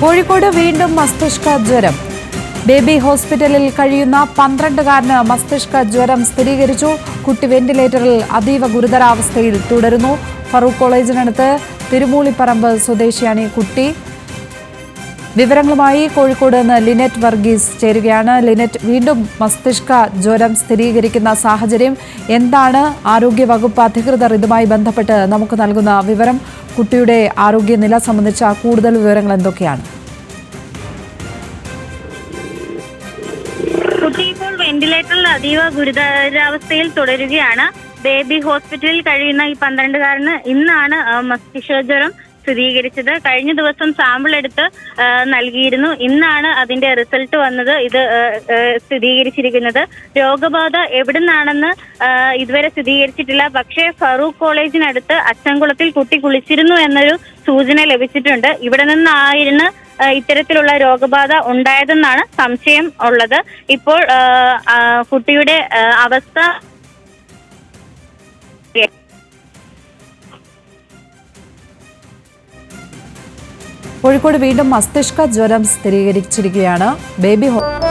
കോഴിക്കോട് വീണ്ടും മസ്തിഷ്ക ജ്വരം. ബേബി ഹോസ്പിറ്റലിൽ കഴിയുന്ന പന്ത്രണ്ടുകാരന് മസ്തിഷ്ക ജ്വരം സ്ഥിരീകരിച്ചു. കുട്ടി വെന്റിലേറ്ററിൽ അതീവ ഗുരുതരാവസ്ഥയിൽ തുടരുന്നു. ഫറൂഖ് കോളേജിനടുത്ത് തിരുമൂളിപ്പറമ്പ് സ്വദേശിയാണ് ഈ കുട്ടി. വിവരങ്ങളുമായി കോഴിക്കോട് നിന്ന് ലിനറ്റ് വർഗീസ് ചേരുകയാണ്. ലിനറ്റ് വീണ്ടും മസ്തിഷ്ക ജ്വരം സ്ഥിരീകരിക്കുന്ന സാഹചര്യം എന്താണ്? ആരോഗ്യവകുപ്പ് അധികൃതർ ഇതുമായി ബന്ധപ്പെട്ട് നമുക്ക് നൽകുന്ന വിവരം കുട്ടിയുടെ ആരോഗ്യനില സംബന്ധിച്ച കൂടുതൽ വിവരങ്ങൾ എന്തൊക്കെയാണ്? കുട്ടി ഇപ്പോൾ വെന്റിലേറ്ററിൽ അതീവ ഗുരുതരാവസ്ഥയിൽ തുടരുകയാണ്. ബേബി ഹോസ്പിറ്റലിൽ കഴിയുന്ന ഈ പന്ത്രണ്ടുകാരന് ഇന്നാണ് മസ്തിഷ്കജ്വരം സ്ഥിരീകരിച്ചത്. കഴിഞ്ഞ ദിവസം സാമ്പിൾ എടുത്ത് നൽകിയിരുന്നു. ഇന്നാണ് അതിന്റെ റിസൾട്ട് വന്നത്. ഇത് സ്ഥിരീകരിച്ചിരിക്കുന്നത്. രോഗബാധ എവിടുന്നാണെന്ന് ഇതുവരെ സ്ഥിരീകരിച്ചിട്ടില്ല. പക്ഷേ ഫറൂഖ് കോളേജിനടുത്ത് അച്ചൻകുളത്തിൽ കുട്ടി കുളിച്ചിരുന്നു എന്നൊരു സൂചന ലഭിച്ചിട്ടുണ്ട്. ഇവിടെ നിന്നായിരുന്നു ഇത്തരത്തിലുള്ള രോഗബാധ ഉണ്ടായതെന്നാണ് സംശയം ഉള്ളത്. ഇപ്പോൾ കുട്ടിയുടെ അവസ്ഥ കോഴിക്കോട് വീണ്ടും മസ്തിഷ്ക ജ്വരം സ്ഥിരീകരിച്ചിരിക്കുകയാണ്. ബേബി ഹോ-